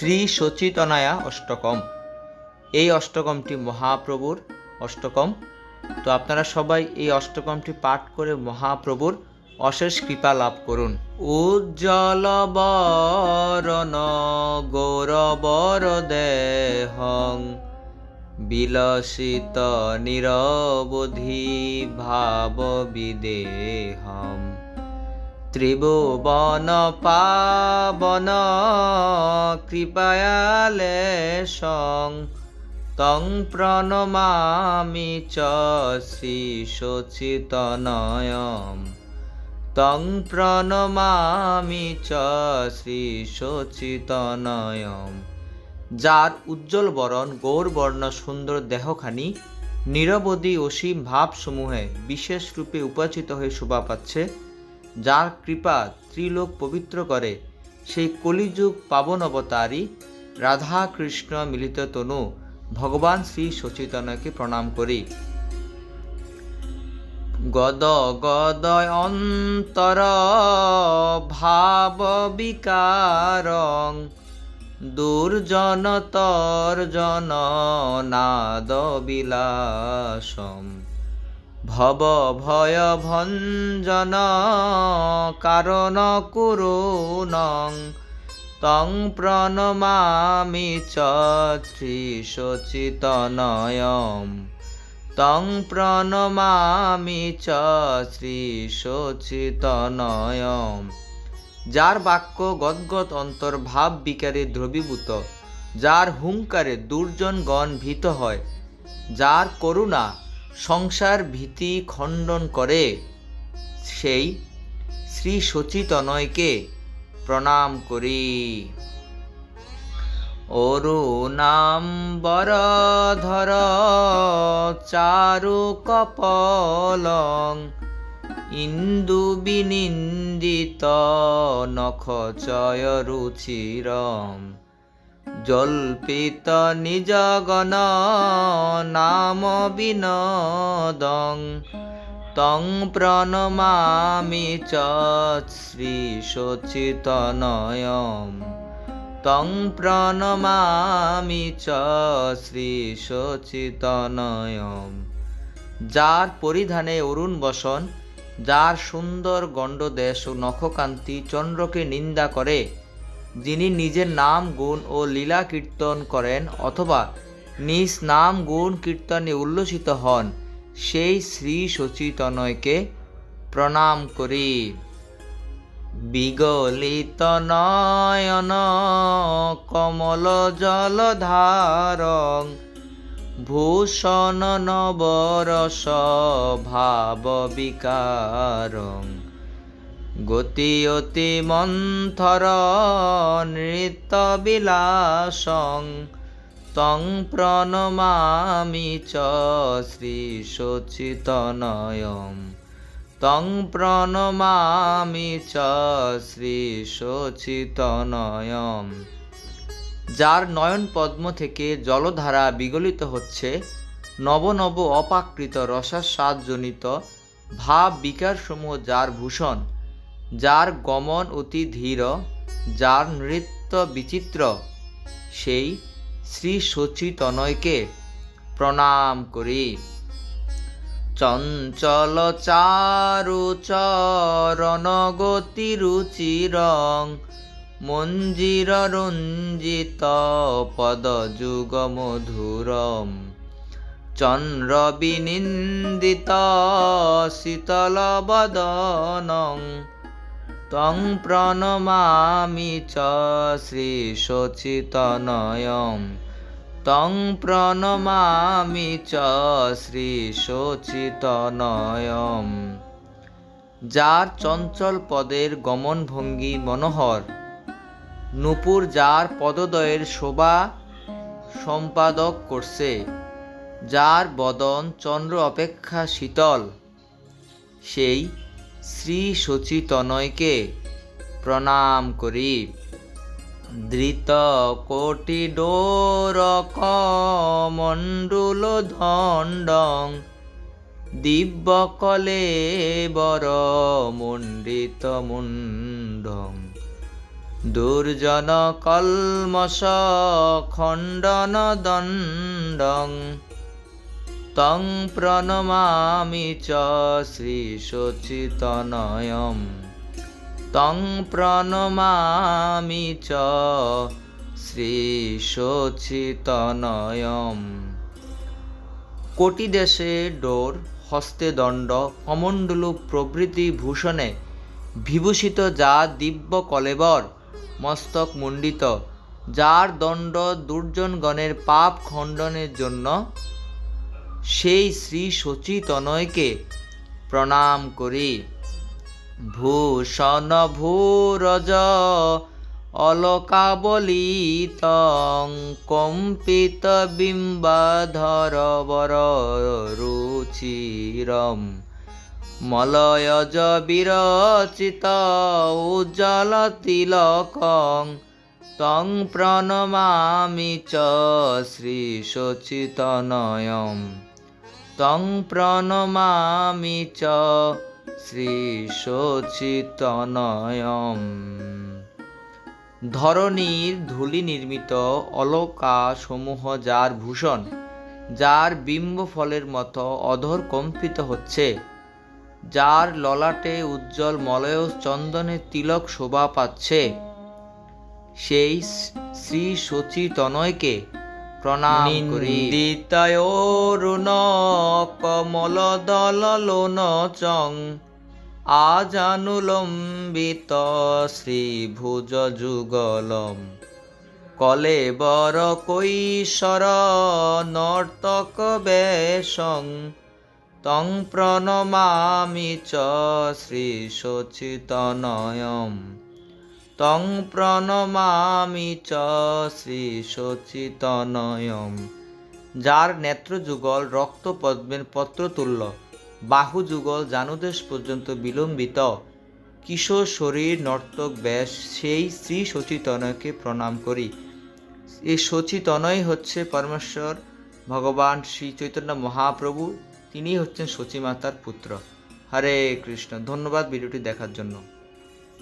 শ্রী সচিতনায়া অষ্টকম। এই অষ্টকমটি মহাপ্রভুর অষ্টকম। তো আপনারা সবাই এই অষ্টকমটি পাঠ করে মহাপ্রভুর অশেষ কৃপা লাভ করুন। উজ্জ্বল বরণ, গৌরবর দেহং, বিলসিত নিরবধি ভাব বিদেহম ত্রিভুবন পাবন কৃপয়ালেশং তং প্রণমামি চ শ্রী সচিতনয়ম তং প্রণমামি চ শ্রী সচিতনয়ম যার উজ্জ্বল বরণ গৌরবর্ণ সুন্দর দেহখানি, নিরবধি অসীম ভাবসমূহে বিশেষ রূপে উপাচিত হয়ে শোভা পাচ্ছে। যার কৃপা ত্রিলোক পবিত্র করে, সেই কলিযুগ পাবন অবতারী রাধা কৃষ্ণ মিলিত তনু ভগবান শ্রী সচিতনয়কে প্রণাম করি। গদ গদ অন্তর ভাব বিকারং দুর্জন তর্জন নাদ বিলাসম। ভব ভয় ভঞ্জন কারণ কুরুনং তং প্রণমামি চ শ্রী সচিতনয়ম তং প্রণমামি চ শ্রী সচিতনয়ম যার বাক্য গদগদ অন্তর ভাব বিকারে দ্রবীভূত, যার হুঙ্কারে দুর্জনগণ ভীত হয়, যার করুণা সংসার ভীতি খণ্ডন করে, সেই শ্রী সচিতনয়কে প্রণাম করি। অরুণাম্বরধর চারু কপলং, ইন্দু বিনিন্দিত নখচয় রুচিরম জল্পিত নিজগণ নাম বিনোদং। তং প্রণমামি চ সচিতনয়ম তং প্রণমামি চ সচিতনয়ম যার পরিধানে অরুণ বসন, যার সুন্দর গণ্ডদেশ ও নখকান্তি চন্দ্রকে নিন্দা করে যিনি নিজের নাম, গুণ ও লীলা কীর্তন করেন অথবা নিজ নাম, গুণ, কীর্তনে উল্লসিত হন, সেই শ্রী সচিতনয়কে প্রণাম করি। বিগলিত নয়ন, কমল জলধারং ভূষণ নবরস ভাব বিকারং। গতি অতি মন্থর, নৃত্য বিলাসং। তং প্রণমামি চ শ্রী সচিতনয়ম। তং প্রণমামি চ শ্রী সচিতনয়ম। যার নয়ন পদ্ম থেকে জলধারা বিগলিত হচ্ছে, নব নব অপাকৃত রসাস্বাদজনিত ভাব বিকারসমূহ যার ভূষণ যার গমন অতি ধীর, যার নৃত্য বিচিত্র, সেই শ্রী সচিতনয়কে প্রণাম করি। চঞ্চল চারু চরণ গতি রুচিরং, মঞ্জির রঞ্জিত পদ যুগ মধুরম। চন্দ্র বিনিন্দিত শীতল বদনং তং প্রণমামি চ শ্রী সচিতনয়ম। তং প্রণমামি চ শ্রী সচিতনয়ম। যার চঞ্চল পদের গমনভঙ্গি মনোহর, নূপুর যার পদদয়ের শোভা সম্পাদক করছে, যার বদন চন্দ্র অপেক্ষা শীতল, সেই শ্রী সচিতনয়কে প্রণাম করি। ধৃত কোটি ডোরক মণ্ডুল দণ্ডং দিব্য কলে বর মণ্ডিত মুণ্ডং দুর্জন কলমশ খণ্ডন দণ্ডং তং প্রণমামি চ শ্রীশোচিতনয়ম তং প্রণমামি চ শ্রীশোচিতনয়ম কোটি দেশে ডোর হস্তে দণ্ড কমণ্ডলু প্রভৃতি ভূষণে বিভূষিত যা দিব্য কলেবর, মস্তক মুণ্ডিত, যার দণ্ড দুর্জনগণের পাপ খণ্ডনের জন্য সেই শ্রী সচিতনয়কে প্রণাম করি। ভূষণ ভূরজ অলকাবলিতং কম্পিত বিম্বাধর বর রুচিরম। মলয়জ বিরচিত উজ্জ্বল তিলকং তং প্রণমামি চ শ্রী সচিতনয়ম। তং প্রণমামি চ শ্রী সচিতনয়ম ধরণীর ধূলি নির্মিত অলকা সমূহ যার ভূষণ, যার বিম্ব ফলের মতো অধর কম্পিত হচ্ছে, যার ললাটে উজ্জ্বল মলয় চন্দনে তিলক শোভা পাচ্ছে, সেই শ্রী সচি তনয়কে প্রণাম করি। দিতায়রুণ কমল দল লোন চং আজানুলম্বিত শ্রীভুজ যুগলম কলেবর কৈশর নর্তক বেশং তং প্রণমামি চ শ্রী সচিতনয়ম তং প্রণমামি চ শ্রী সচিতনয়ম। যার নেত্র যুগল রক্ত পদ্মের পত্রতুল্য বাহু যুগল জানুদেশ পর্যন্ত বিলম্বিত, কিশোর শরীর নর্তক ব্যাস সেই শ্রী সচিতনয়কে প্রণাম করি। এই সচিতনয় হচ্ছে পরমেশ্বর ভগবান শ্রী চৈতন্য মহাপ্রভু তিনি হচ্ছেন সচিমাতার পুত্র। হরে কৃষ্ণ, ধন্যবাদ ভিডিওটি দেখার জন্য।